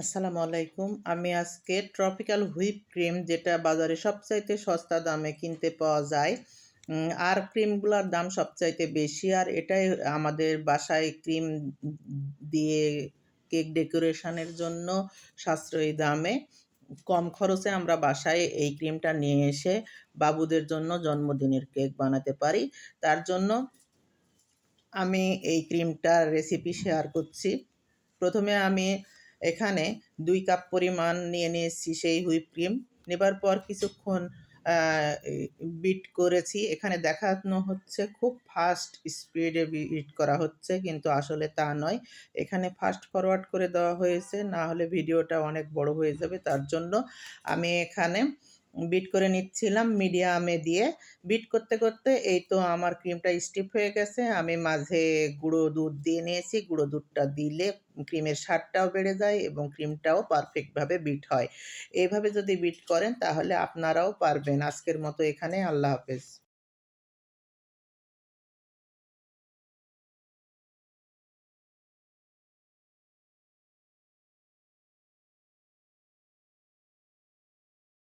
আসসালামু আলাইকুম। আমি আজকে ট্রপিক্যাল হুইপ ক্রিম যেটা বাজারে সবচাইতে সস্তা দামে কিনতে পাওয়া যায়। আর ক্রিমগুলোর দাম সবচাইতে বেশি, আর এটাই আমাদের বাসায় ক্রিম দিয়ে কেক ডেকোরেশনের জন্য সাশ্রয়ী দামে। কম খরচে আমরা বাসায় এই ক্রিমটা নিয়ে এসে বাবুদের জন্য জন্মদিনের কেক বানাতে পারি। তার জন্য আমি এই ক্রিমটার রেসিপি শেয়ার করছি। প্রথমে আমি এখানে দুই কাপ পরিমাণ নিয়ে নিয়েছি সেই হুইপ ক্রিম। নেবার পর কিছুক্ষণ বিট করেছি। এখানে দেখানো হচ্ছে খুব ফাস্ট স্পিডে বিট করা হচ্ছে, কিন্তু আসলে তা নয়। এখানে ফাস্ট ফরওয়ার্ড করে দেওয়া হয়েছে, না হলে ভিডিওটা অনেক বড় হয়ে যাবে। তার জন্য আমি এখানে বিট করে নিচ্ছিলাম মিডিয়ামে দিয়ে। বিট করতে করতে এই তো আমার ক্রিমটা স্টিপ হয়ে গেছে। আমি মাঝে গুঁড়ো দুধ দিয়ে নিয়েছি। গুঁড়ো দুধটা দিলে ক্রিমের স্বাদটাও বেড়ে যায় এবং ক্রিমটাও পারফেক্টভাবে বিট হয়। এভাবে যদি বিট করেন তাহলে আপনারাও পারবেন। আজকের মতো এখানে। আল্লাহ হাফেজ।